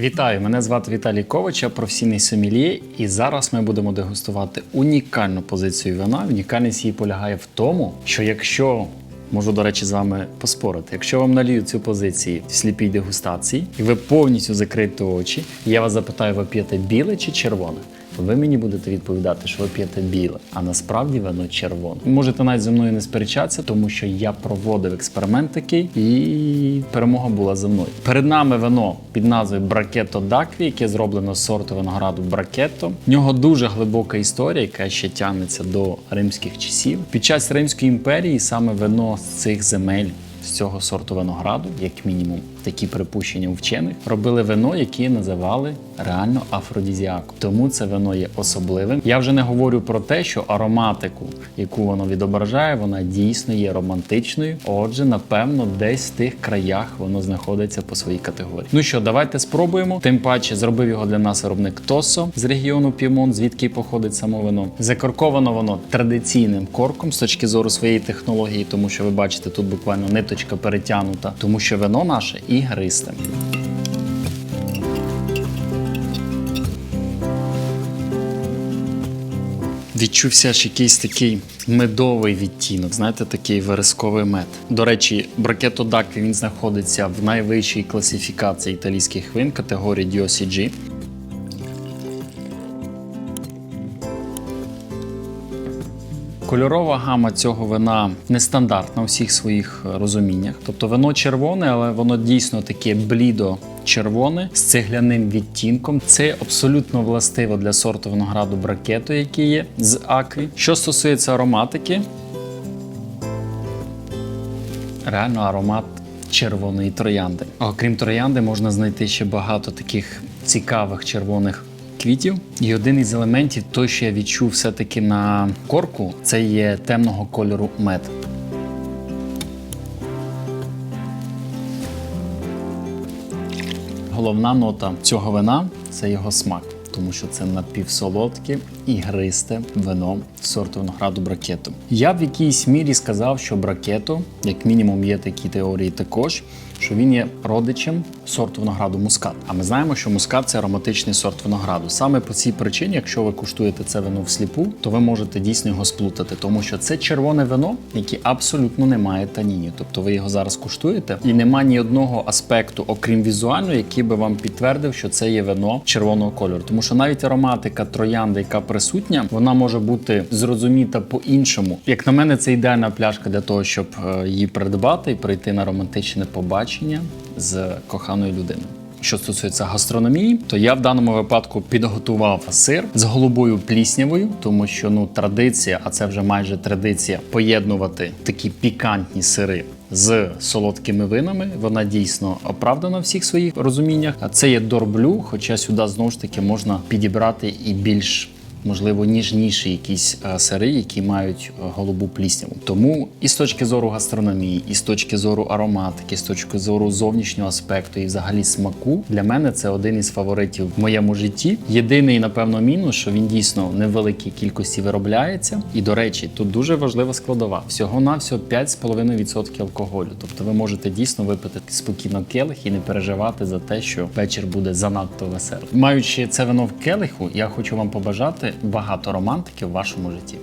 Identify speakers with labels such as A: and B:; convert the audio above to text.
A: Вітаю! Мене звати Віталій Ковач, я професійний сомельє, і зараз ми будемо дегустувати унікальну позицію вина. Унікальність її полягає в тому, що якщо можу, до речі, з вами поспорити, якщо вам наліють цю позицію в сліпій дегустації, і ви повністю закриєте очі, я вас запитаю, ви п'єте біле чи червоне? То ви мені будете відповідати, що ви п'єте біле, а насправді воно червоне. Можете навіть зі мною не сперечатися, тому що я проводив експеримент такий, і перемога була за мною. Перед нами вино під назвою Бракетто Дакві, яке зроблено з сорту винограду Бракетто. В нього дуже глибока історія, яка ще тягнеться до римських часів. Під час Римської імперії саме вино з цих земель. З цього сорту винограду, як мінімум, такі припущення у вчених, робили вино, яке називали реально афродізіаком. Тому це вино є особливим. Я вже не говорю про те, що ароматику, яку воно відображає, вона дійсно є романтичною. Отже, напевно, десь в тих краях воно знаходиться по своїй категорії. Ну що, давайте спробуємо. Тим паче зробив його для нас виробник Тосо з регіону Пімон, звідки походить само вино. Закорковано воно традиційним корком з точки зору своєї технології, тому що ви бачите, тут буквально ниточка перетягнута, тому що вино наше ігристе. Відчувся ж якийсь такий медовий відтінок, знаєте, такий вересковий мед. До речі, бракето Дакві він знаходиться в найвищій класифікації італійських вин категорії DOCG. Кольорова гама цього вина нестандартна у всіх своїх е, розуміннях. Тобто вино червоне, але воно дійсно таке блідо червоне з цегляним відтінком. Це абсолютно властиво для сорту винограду бракету, який є з акві. Що стосується ароматики, реально аромат червоної троянди. Окрім троянди, можна знайти ще багато таких цікавих червоних квітів. І один із елементів, той, що я відчув все-таки на корку, це є темного кольору мед. Головна нота цього вина це його смак, тому що це напівсолодке і гристе вино сорту винограду бракету. Я в якійсь мірі сказав, що бракету, як мінімум, є такі теорії також, що він є родичем сорту винограду мускат. А ми знаємо, що мускат це ароматичний сорт винограду. Саме по цій причині, якщо ви куштуєте це вино всліпу, то ви можете дійсно його сплутати, тому що це червоне вино, яке абсолютно не має танінів. Тобто ви його зараз куштуєте, і нема ні одного аспекту, окрім візуального, який би вам підтвердив, що це є вино червоного кольору. Тому що навіть ароматика троянди, яка присутня, вона може бути зрозуміта по-іншому. Як на мене, це ідеальна пляшка для того, щоб е, її придбати і прийти на романтичне побачення з коханою людиною. Що стосується гастрономії, то я в даному випадку підготував сир з голубою пліснявою, тому що ну традиція, а це вже майже традиція, поєднувати такі пікантні сири. З солодкими винами вона дійсно оправдана в всіх своїх розуміннях. А це є дорблю, хоча сюди знову ж таки можна підібрати і більш можливо, ніжніші якісь е, сири, які мають е, голубу плісняву. Тому і з точки зору гастрономії, і з точки зору ароматики, з точки зору зовнішнього аспекту і взагалі смаку, для мене це один із фаворитів в моєму житті. Єдиний, напевно, мінус, що він дійсно невеликій кількості виробляється. І до речі, тут дуже важлива складова: всього навсього 5,5% алкоголю. Тобто ви можете дійсно випити спокійно келих і не переживати за те, що вечір буде занадто веселий. Маючи це вино в келиху, я хочу вам побажати багато романтики в вашому житті.